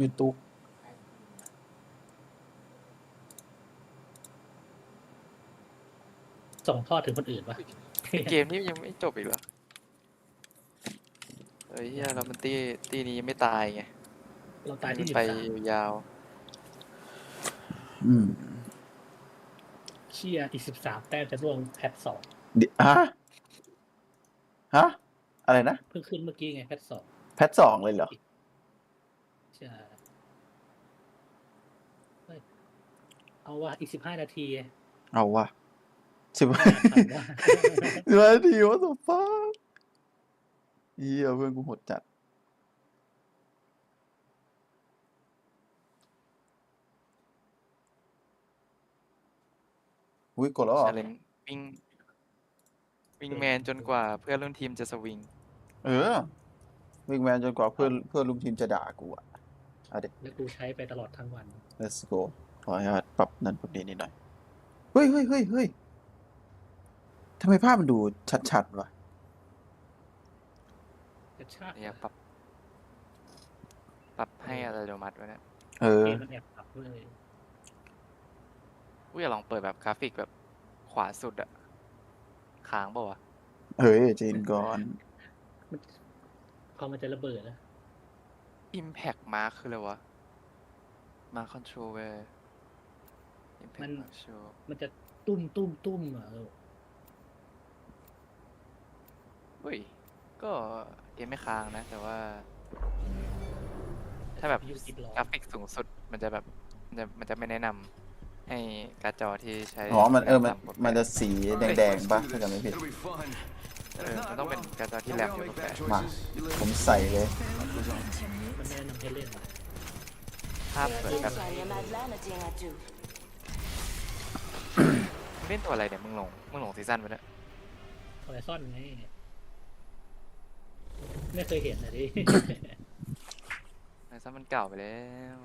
ยูทูบส่งทอดถึงคนอื่นปะเกมนี้ยังไม่จบอีกเหรอเฮ้ยเฮียเรามันตีตีนี้ยังไม่ตายไงเราตายที่มันสิบไปสามยาวอืมเชียอีกสิบสามแต้มจะร่วงแพทสองเดี๋ยวฮะฮะอะไรนะ เพิ่งขึ้นเมื่อกี้ไงแพทสองแพทสองเลยเหรอ ใช่เฮ้ยเอาว่ะอีกสิบห้านาที เอาวะสิบถามว่าสิบนาทีวะสุฟ้าเยี่ยเพื่อนกูโหดจัด อุ้ยกดแล้วเหรอชาเลนวิ่งวิ่งแมนจนกว่าเพื่อนร่วมทีมจะสวิง เออ วิ่งแมนจนกว่าเพื่อนเพื่อนลุมทีมจะด่ากูอะ เอาเด็แล้วกูใช้ไปตลอดทั้งวัน let's go ขออนุญาตปรับนั่นปรับนี้นิดหน่อย เฮ้ยเฮ้ยเฮ้ยเฮ้ยทำไมภาพมันดูชัดๆวะกระชากเนี่ยปรับ ปรับให้อัตโนมัติไว้นะเออ เกมมันแอบปรับเลยกูอยากลองเปิดแบบกราฟิกแบบขวาสุดอะค้างเปล่าวะ เฮ้ยจีนก่อน มันพอมันจะระเบิดแล้ว Impact Mark คืออะไรวะ Mark Control เว้ย Impact Mark Show มันจะตุ้มตุ้มตุ้มอะเออเฮ้ย ก็เกมไม่ค้างนะ แต่ว่า ถ้าแบบยูติดล้อกราฟิกสูงสุดมันจะแบบ มันจะมันจะไม่แนะนำให้การ์ดจอที่ใช้อ๋อ มันเออ มันต่ำกว่ามันจะสีแดงๆป่ะถ้าจำไม่ผิด It'll be fun. เออมันต้องเป็นการ์ดจอที่แรมอยู่กับแปดมา ผมใส่เลย มันไม่แนะนำให้เล่นอะภาพเหมือนแบบเล่นตัวอะไรเนี่ยมึงหลงมึงหลงซีซั่นไปแล้วคอลเลซ่อนไงไม่เคยเห็นเลยดิ ซีซั่นมันเก่าไปแล้ว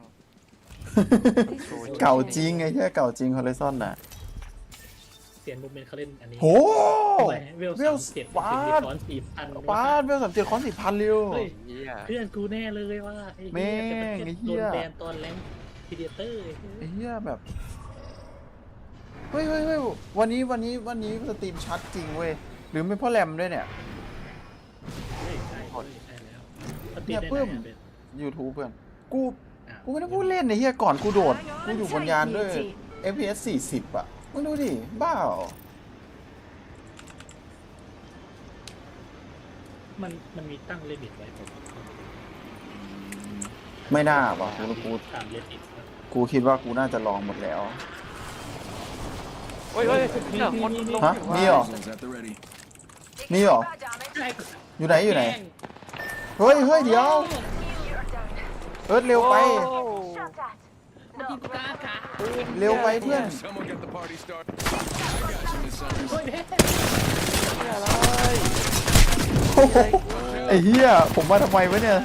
เก่าจริงไอ้แค่เก่าจริงฮอลเลซอนน่ะ เสียนมุมเมนต์เขาเล่นอันนี้โหทำไม เวลเวลสามเจ็ดว้าถึงดร้อนสี่พันว้าดเวลสามเจ็ดคอนสี่พันเร็วเฮ้ยเหี้ยเพื่อนกูแน่เลยว่าไอ้แม่เหี้ยงไอ้เหี้โดยนแบนตอนแรงพีเดเตอร์ไอ้เหี้ยแบบเฮ้ยเฮ้ยเฮ้ยวันนี้วันนี้วันนี้สตรีมชัดจริงเว้ยหรือไม่เพราะแรมด้วยเนี่ยใช่ใช่ใช่แล้วสตรีเนี่ยได้ปึ้มไหอะเป็น YouTube เพื่อนกูอ้าวกูไม่ได้พูดเล่นไอ้เหี้ยก่อนกูโดด กูอยู่บนยานด้วย FPS 40 อะมึงดูดิ บ้าเหรอ มันมันมีตั้งลิมิตไว้ผมไม่น่าว่ะกูกูตามเลติดกูคิดว่ากูน่าจะลองหมดแล้วโอ้ยโอ้ยเนี่ยคนลงฮะอยู่ว่ามีเหรอ Missiles at the ready. นี่เหรอ อยู่ไหนอยู่ไหน เฮ้ยเฮ้ยเดี๋ยว เอิร์ธเร็วไป โอ้เร็วไปเพื่อน Someone get the party started. I got you, Miss Summers. อะไรโอ้โห ไอ้เหี้ยผมมาทำไมวะเนี่ย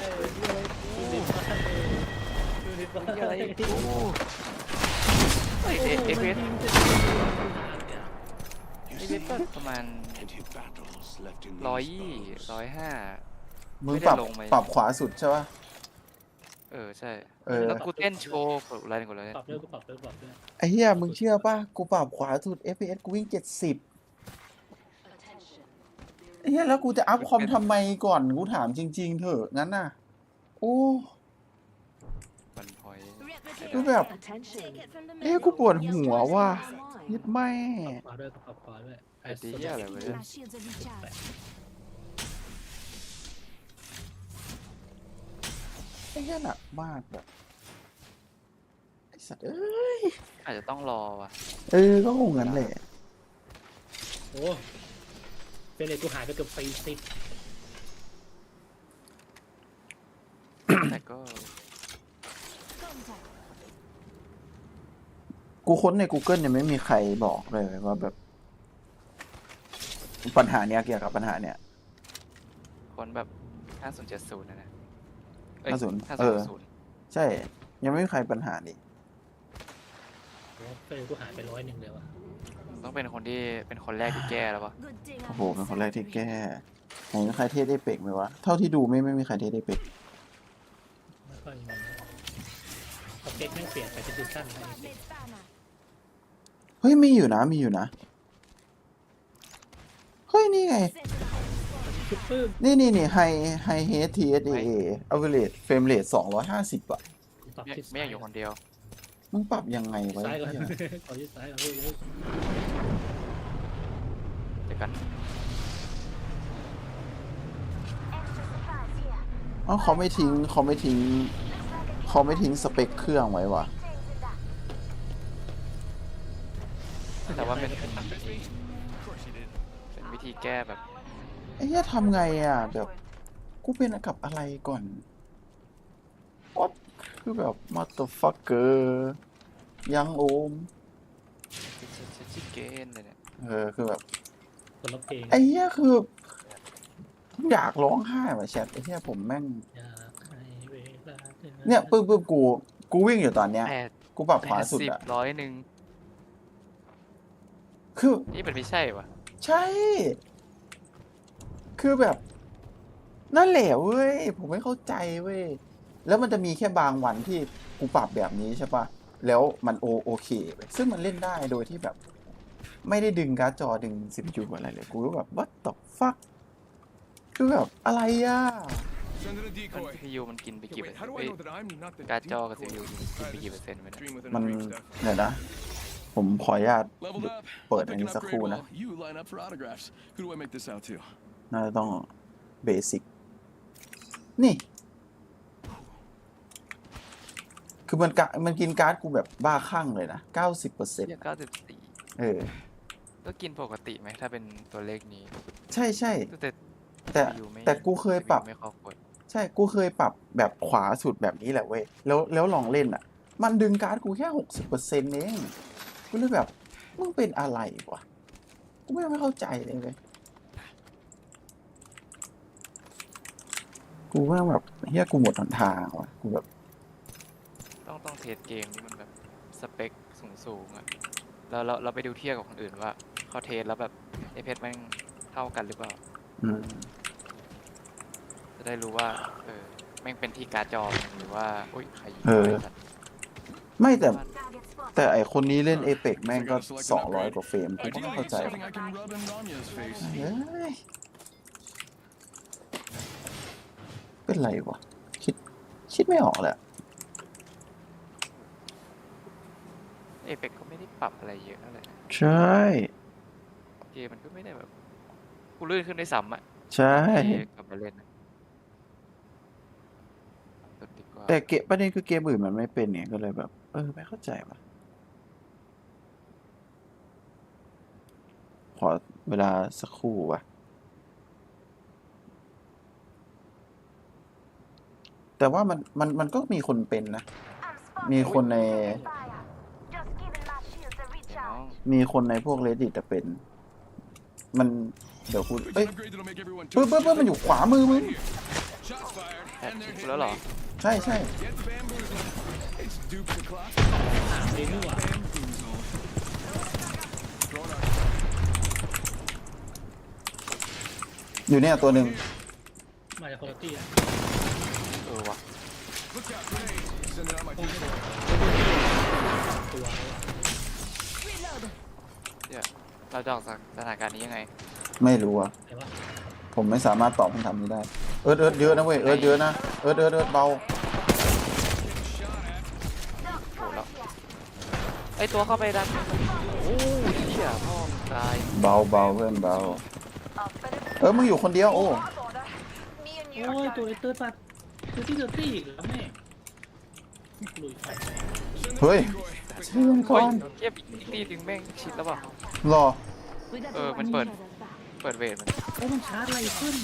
อะไรโอ้เฮ้ยเอเอฟเอสเอฟเอสก็ประมาณ Plenty of battles left in ร้อย these ยี่ bones. ร้อยห้า มึงไม่ได้ปรับลงไหม ปรับขวาสุดใช่ป่ะ เออ ใช่ เออ แล้วกูเต้นโชว์กดอะไรกดอะไรปรับด้วยกูปรับด้วยปรับด้วยไอ้เหี้ยมึงเชื่อป่ะ กูปรับขวาสุด FPS กูวิ่ง 70ไอ้ เหี้ยแล้วกูจะอัพคอมทำไมก่อนกูถามจริง ๆ เถอะงั้นน่ะ โอ้มันพอยคือแบบ เอ๊ะกูปวดหัวว่ะยึดไม่ปรับขวาด้วยปรับขวาด้วยไอ้ดีเหี้ยอะไรวะเนี่ยไอ้เหี้ยหนักมากแบบไอ้สัตว์เอ้ยอาจจะต้องรอว่ะ เออก็คงงั้นแหละโอ้ เป็นเลยกูหายไปเกือบสี่สิบแต่ก็กูค้นใน Google ยังไม่มีใครบอกเลยว่าแบบ ปัญหาเนี้ยเกี่ยวกับปัญหาเนี้ย คนแบบ 5070นะนะเอ้ย50เออ500ใช่ ยังไม่มีใครปัญหานี้โอ้เป็นกูหายไปร้อยหนึ่งเลยว่ะ ต้องเป็นคนที่เป็นคนแรกที่แก้แล้วปะโอ้โหเป็นคนแรกที่แก้ไหนมีใครเทศได้เป็กไหมวะเท่าที่ดูไม่ไม่มีใครเทศได้เป็กไม่ค่อยมีสเปคแม่งเปลี่ยนไปเป็นดิชั่นให้เฮ้ยมีอยู่นะมีอยู่นะเฮ้ยนี่ไงซุปเปอร์นี่นี่นี่ไฮไฮเฮดทีเอสเอเอาเวเลตเฟรมเรทสองร้อยห้าสิบอะปรับไม่ที่ไม่อยากอยู่คนเดียวมึงปรับยังไงไว้ซ้ายก่อนเหี้ยขอที่ซ้ายก่อนเฮ้ยเฮ้ยเดี๋ยว กันเอ้าเขาไม่ทิ้งเขาไม่ทิ้งเขาไม่ทิ้งสเปคเครื่องไว้วะแต่ว่าเป็น Miss me? Of course you did. เป็นวิธีแก้แบบไอ้เหี้ยทำไงอะแบบกูเป็นกับอะไรก่อน What คือแบบ motherfucker ยังโอมชิเกนเลยเนี่ย เออ คือแบบ คนละเพลงไอ้เหี้ยคือ อยากร้องไห้ว่ะแชทไอ้เหี้ยผมแม่ง อยากให้เวลาธอเนี่ยปึ๊บปึ๊บกู กูวิ่งอยู่ตอนเนี้ย แปดกูปรับขแปวาดสุดสิบอะร้อยหนึ่งคือ นี่มันไม่ใช่วะใช่ คือแบบ นั่นแหละเว้ย ผมไม่เข้าใจเว้ย แล้วมันจะมีแค่บางวันที่กูปรับแบบนี้ใช่ปะแล้วมันโอโอเคเว้ยซึ่งมันเล่นได้โดยที่แบบ ไม่ได้ดึงการ์ดจอดึง CPU อะไรเลย กูก็แบบ what the fuck คือแบบ อะไรอะ Send in a มัน decoy. CPU มันกินไป Okay, กี่เปอ wait, ร์ how เซ็น do ต์ I เอ้ย know that I'm not the การ์ดจอกับ decoy? CPU กิน Alright, ไปกี่ this เปอร์เซ็นต์วะเนี่ย dream within มัน a dream stuff. เดี๋ยวนะ ผมขออนุญาต Leveled up. เปิด I อัน pick นี้ an สักค upgrade รู่นะ while you line up for autographs. Who do I make this out to? น่าจะต้องเบสิกนี่ คือมันกะมันกินการ์ดกูแบบบ้าคลั่งเลยนะ 90%เปอร์เซ็นต์เรียกเก้าสิบสี่ เออ ก็กินปกติไหมถ้าเป็นตัวเลขนี้ใช่ใช่ แต่แต่ CPU ไม่แต่กูเคยปรับ CPU ไม่เข้าขวดใช่กูเคยปรับแบบขวาสุดแบบนี้แหละเว้ย แล้วแล้วลองเล่นอะ มันดึงการ์ดกูแค่หกสิบเปอร์เซ็นต์เองกูเลยแบบมึงเป็นอะไรวะกูไม่ไม่เข้าใจเลยเว้ยกูว่าแบบเฮียกูหมดหนทางว่ะกูแบบ ต้องต้องเทสเกมที่มันแบบสเปคสูงสูงๆอะ แล้วเราเราไปดูเทียบกับคนอื่นว่าเขาเทสแล้วแบบเอฟเแม่งเท่ากันหรือเปล่า อืมจะได้รู้ว่า เออแม่งเป็นที่การ์ดจอหรือว่าอุ้ยใครยิงเออไว้สัตว์ไม่แต่แต่ไอคนนี้เล่นเอเ c กแม่งก็สองร้อยกว่าเฟรมกูก็ไม่ Ideally, เข้า it's ใจ something I can rub in Ranya's face. เฮ้ยเป็นไรวะ คิด คิดไม่ออกเลยอะ เอฟเก็ไม่ได้ปรับอะไรเยอะเท่าไหร่นะใช่ เกมมันก็ไม่ได้แบบกูลื่นขึ้นได้ซ้ำอะใช่ ที่กลับมาเล่นนะสุดดีกว่าแต่เกมประเด็นคือเกมอื่นมันไม่เป็นเนี่ยก็เลยแบบ เออ ไม่เข้าใจว่ะ ขอเวลาสักครู่ว่ะ แต่ว่ามันมันมันก็มีคนเป็นนะ มีคนในเดี๋ยวน้อง มีคนในพวก reddit จะเป็น มันเดี๋ยวคุณ It's เอ้ย an upgrade that'll make everyone ปึ๊บปึ๊บปึ๊บมันอยู่ขวามือมึง Right here. Shots fired, แอด and they're กู hitting แล้วเหรอ me. ใช่ใช่ Get bamboozled. It's Duke the clock. ถามเองนี่หว่า Bamboozled. Throwing out. อยู่เนี่ยตัวหนึ่งมาจากคุณภาพอะเออวะ Look out, grenade. Sending out my decoy. ตัว เนี่ยเราจะออกจากสถานการณ์นี้ยังไง ไม่รู้อะไหนวะผมไม่สามารถตอบคำถามนี้ได้ เอิร์ดเอิร์ดเยอะนะเว้ย เอิร์ดเยอะนะ เอิร์ดเอิร์ดเอิร์ดเบา โหแล้วไอตัวเข้าไปดันโอ้ยเชี่ยพ่อมงตายเบาเบาเพื่อนเบา เออมึงอยู่คนเดียวโอ้ โอ้ย ตัวไอ้เตอร์ตัดตัวที่เตอร์ตี้อีกแล้วแม่ลุยไฟเฮ้ย Decoy. เชื่อก่อนเทียบอีกตีดึงแม่งชิดแล้วเปล่ะ รอ เออมันเปิด เปิดเวทมันโอ้มันชาร์จอะไรขึ้น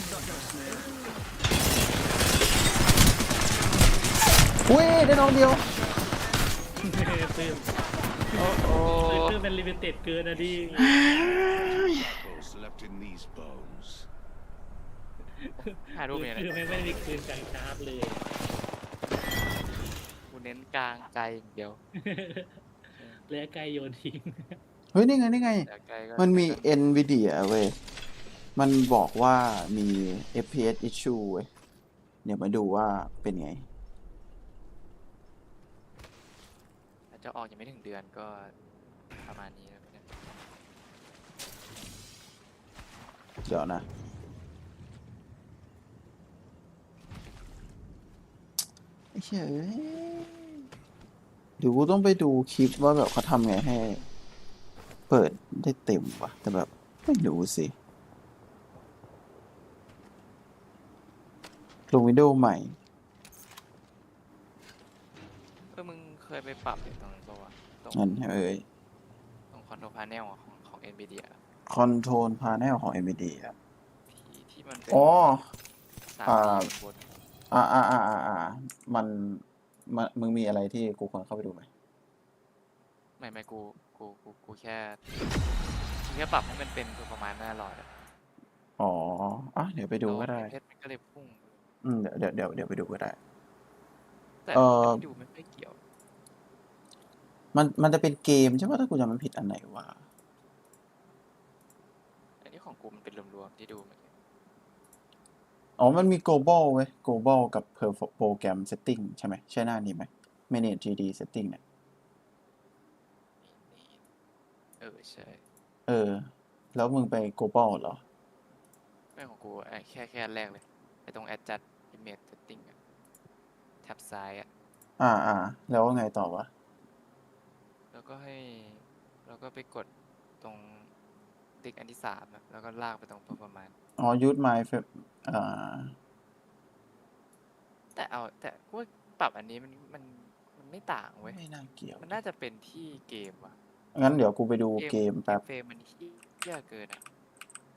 อุ้ยได้น้องเดียวปืนโอ้โหปืนเป็นลิมิเต็ดเกินอะดิ left in these bones. หารูปเนี่ยคือไม่ไม่มีปืนกลางชาร์จเลย เน้นกลางไกลอย่างเดียวและไกลโยนทิ้งเฮ้ย นี่ไง นี่ไง แต่ไกลก็มันมี NVIDIA เว้ย มันบอกว่ามี FPS issue เว้ย เดี๋ยวมาดูว่าเป็นไงจะออกยังไม่ถึงเดือนก็ประมาณนี้แล้วเนี่ยเดี๋ยวนะ ไอ้ เหี้ยเอ้ยเดี๋ยวกูต้องไปดูคลิปว่าแบบเขาทำไงให้ เปิดได้เต็มวะแต่แบบไม่รู้สิลงวิดีโอใหม่ เออมึงเคยไปปรับอยู่ตรงตัวะตรงงั้นเอ้ยตรงคอนโทรพาเนลของของ NVIDIA คอนโทรลพาแนลของ NVIDIA อะที่ที่มันเป็นอ๋อ สามอ่าดีบนอ่า อ่าอ่าอ่าอ่ามันมันมึงมีอะไรที่กูควรเข้าไปดูไหมไม่ไม่กูกูกูกูแค่กูแค่ปรับให้มันเป็นตัวประมาณหน้าหลอดอะอ๋ออะเดี๋ยวไปดูก็ได้ เพชรมันก็เลยพุ่ง อืมเดี๋ยวเดี๋ยวเดี๋ยวเดี๋ยวไปดูก็ได้ แต่เอ่ออันนี้ดูไม่ค่อยเกี่ยว มันมันจะเป็นเกมใช่ป่ะถ้ากูจำไม่ผิดอันไหนวะ อันนี้ของกูมันเป็นรวมๆที่ดูเมื่อกี้ อ๋อ มันมี global เว้ย global กับ per- program setting ใช่ไหม ใช่หน้านี้ไหม manage GD setting เนี่ยนี่นี่เออ ใช่ เออ แล้วมึงไป global เหรอ ไม่ของกูไอ้แค่แค่อันแรกเลยไอ้ตรง adjust image setting อะแท็บซ้ายอะอ่าอ่า แล้วไงต่อวะ แล้วก็ให้ แล้วก็ไปกดตรง ติ๊กอันที่สามอะแล้วก็ลากไปตรงประมาณ อ๋อ use my fa- อ่าแต่เอาแต่กูว่าปรับอันนี้มันมันมันไม่ต่างเว้ย ไม่น่าเกี่ยว มันน่าจะเป็นที่เกมว่ะงั้นเดี๋ยวกูไปดูเกมแป๊บ เฟรมมันเหี้ยเกินอะ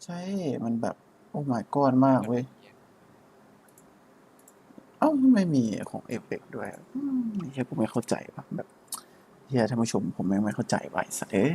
ใช่ มันแบบ โอ้ my god มากเว้ยหี้เอ้าไม่มีของเอฟเฟกด้วยอืมเฮียกูไม่เข้าใจว่ะแบบเฮียท่านผู้ชมผมไม่ไม่เข้าใจว่ะไอ้สัตว์เอ้ย